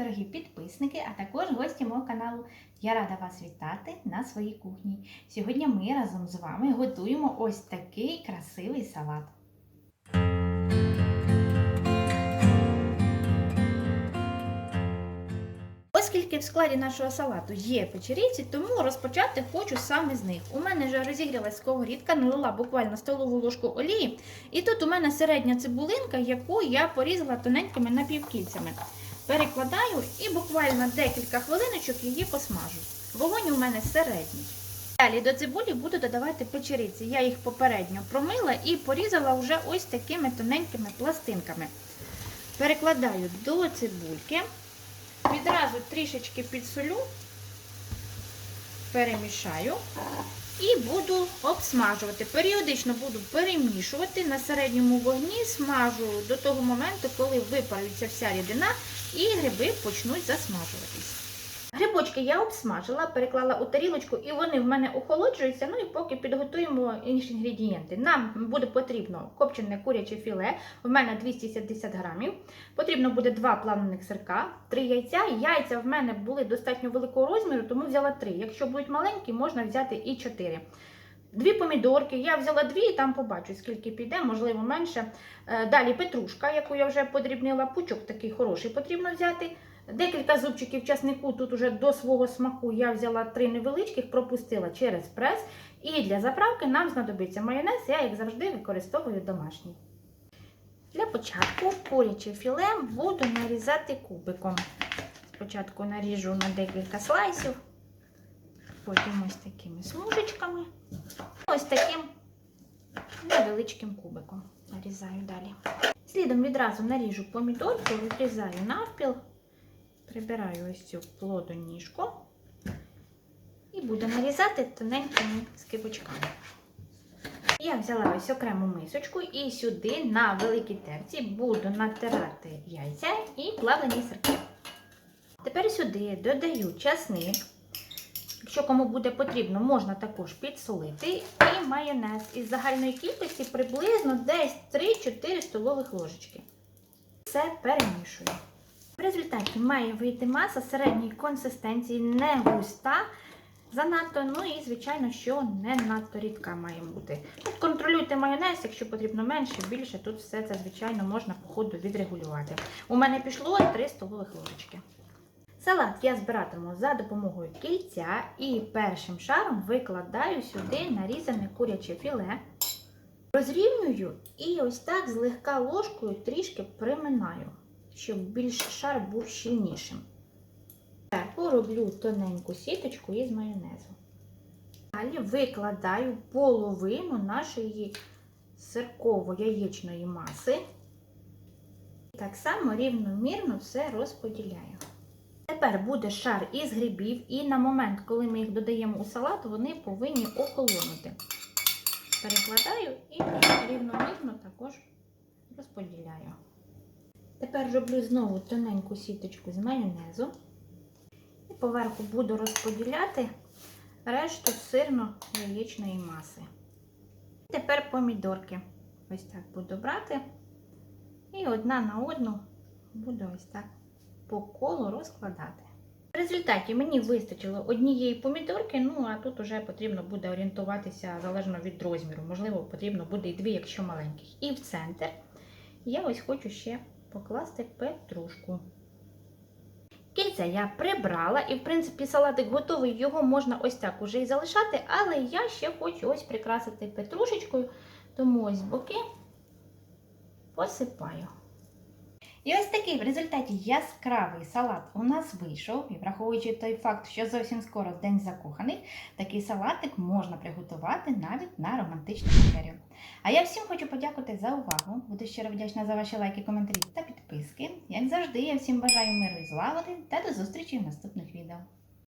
дорогі підписники, а також гості мого каналу. Я рада вас вітати на своїй кухні. Сьогодні ми разом з вами готуємо ось такий красивий салат. Оскільки в складі нашого салату є печеріці, тому розпочати хочу саме з них. У мене вже розігрілась сковорідка, налила буквально столову ложку олії. І тут у мене середня цибулинка, яку я порізала тоненькими напівкільцями. Перекладаю і буквально декілька хвилиночок її посмажу. Вогонь у мене середній. Далі до цибулі буду додавати печериці. Я їх попередньо промила і порізала вже ось такими тоненькими пластинками. Перекладаю до цибульки. Відразу трішечки підсолю, перемішаю і буду обсмажувати. Періодично буду перемішувати на середньому вогні, смажу до того моменту, коли випалюється вся рідина і гриби почнуть засмажуватись. Грибочки я обсмажила, переклала у тарілочку, і вони в мене охолоджуються. Ну і поки підготуємо інші інгредієнти. Нам буде потрібно копчене куряче філе, в мене 270 грамів. Потрібно буде два плавлених сирка, три яйця. Яйця в мене були достатньо великого розміру, тому взяла три. Якщо будуть маленькі, можна взяти і чотири. Дві помідорки, я взяла дві і там побачу, скільки піде, можливо, менше. Е, Далі петрушка, яку я вже подрібнила, пучок такий хороший потрібно взяти. Декілька зубчиків часнику тут уже до свого смаку я взяла три невеличких, пропустила через прес. І для заправки нам знадобиться майонез, я, як завжди, використовую домашній. Для початку куряче філе буду нарізати кубиком. Спочатку наріжу на декілька слайсів, потім ось такими смужечками, ось таким невеличким кубиком нарізаю далі. Слідом відразу наріжу помідорку, розрізаю навпіл. Прибираю ось цю плоду ніжку і буду нарізати тоненькими скибочками. Я взяла ось окрему мисочку і сюди на великій терці буду натирати яйця і плавлені сирки. Тепер сюди додаю часник. Якщо кому буде потрібно, можна також підсолити. І майонез із загальної кількості приблизно десь 3-4 столових ложечки. Все перемішую. В результаті має вийти маса середньої консистенції, не густа занадто, ну і, звичайно, що не надто рідка має бути. Тут контролюйте майонез, якщо потрібно менше, більше, тут все це, звичайно, можна по ходу відрегулювати. У мене пішло 3 столових ложечки. Салат я збиратиму за допомогою кільця і першим шаром викладаю сюди нарізане куряче філе. Розрівнюю і ось так злегка ложкою трішки приминаю щоб більш шар був щільнішим. Зверху роблю тоненьку сіточку із майонезу. Далі викладаю половину нашої сирково-яєчної маси. Так само рівномірно все розподіляю. Тепер буде шар із грибів, і на момент, коли ми їх додаємо у салат, вони повинні охолонути. Перекладаю і рівномірно також розподіляю. Тепер роблю знову тоненьку сіточку з майонезу. І поверху буду розподіляти решту сирно-яєчної маси. І Тепер помідорки. Ось так буду брати. І одна на одну буду ось так по колу розкладати. В результаті мені вистачило однієї помідорки, ну а тут вже потрібно буде орієнтуватися залежно від розміру. Можливо, потрібно буде і дві, якщо маленьких. І в центр я ось хочу ще покласти петрушку. Кільця я прибрала, і, в принципі, салатик готовий, його можна ось так уже і залишати, але я ще хочу ось прикрасити петрушечкою, тому ось боки посипаю. І ось такий в результаті яскравий салат у нас вийшов. І враховуючи той факт, що зовсім скоро День закоханих, такий салатик можна приготувати навіть на романтичну вечерю. А я всім хочу подякувати за увагу. Буду щиро вдячна за ваші лайки, коментарі та підписки. Як завжди, я всім бажаю миру і злагоди та до зустрічі в наступних